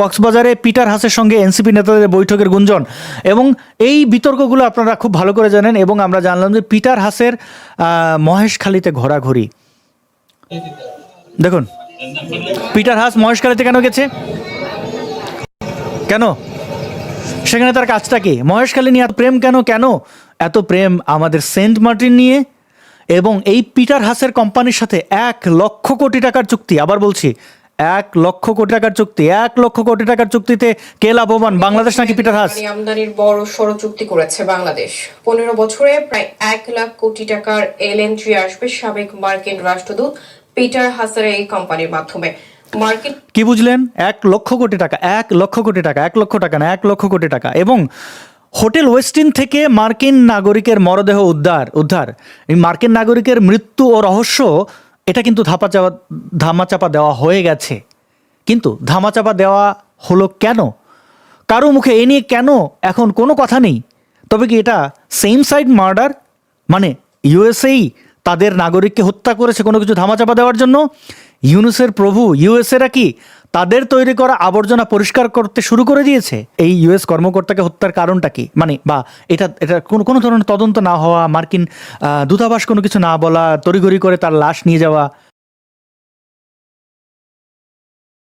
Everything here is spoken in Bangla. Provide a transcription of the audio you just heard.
কক্সবাজারে পিটার হাসের সঙ্গে এনসিপি নেতাদের বৈঠকের গুঞ্জন। এবং এই বিতর্কগুলো আপনারা খুব ভালো করে জানেন এবং আমরা জানলাম যে পিটার হাসের মহেশখালীতে ঘোরাঘুরি। দেখুন, পিটার হাস মহেশখালীতে কেন গেছে? কেন? সেখানে তার কাজটা কি? মহেশখালী নিয়ে প্রেম কেন? কেন? এত প্রেম আমাদের সেন্ট মার্টিন নিয়ে এবং এই পিটার হাসের কোম্পানির সাথে এক লক্ষ কোটি টাকার চুক্তি। আবার বলছি এক লক্ষ কোটি টাকার চুক্তি এক লক্ষ কোটি টাকার চুক্তিতে কে লাভবান? বাংলাদেশ নাকি পিটার হাস? আমদানির বড় সড় চুক্তি করেছে বাংলাদেশ। পনেরো বছরে প্রায় এক লাখ কোটি টাকার এলএনজি আসবে সাবেক মার্কিন রাষ্ট্রদূত পিটার হাসারের এই কোম্পানির মাধ্যমে। কি বুঝলেন? এক লক্ষ কোটি টাকা এক লক্ষ কোটি টাকা এক লক্ষ টাকা না এক লক্ষ কোটি টাকা। এবং হোটেল ওয়েস্টিন থেকে মার্কিন নাগরিকের মরদেহ উদ্ধার উদ্ধার। এই মার্কিন নাগরিকের মৃত্যু ও রহস্য এটা কিন্তু ধাপা চাপা ধামাচাপা দেওয়া হয়ে গেছে। কিন্তু ধামাচাপা দেওয়া হলো কেন? কারও মুখে এ নিয়ে কেন এখন কোনো কথা নেই? তবে কি এটা সেম সাইড মার্ডার মানে ইউএসএই তাদের নাগরিককে হত্যা করেছে কোনো কিছু ধামাচাপা দেওয়ার জন্য? ইউনুসের প্রভু ইউএসএরা কি তাদের তৈরি করা আবর্জনা পরিষ্কার করতে শুরু করে দিয়েছে। এই ইউএস কর্মকর্তাকে হত্যার কারণটা কি? মানে বা এটা এটা কোনো কোনো ধরনের তদন্ত না হওয়া, মার্কিন দূতাবাস কোনো কিছু না বলা, তড়িঘড়ি করে তার লাশ নিয়ে যাওয়া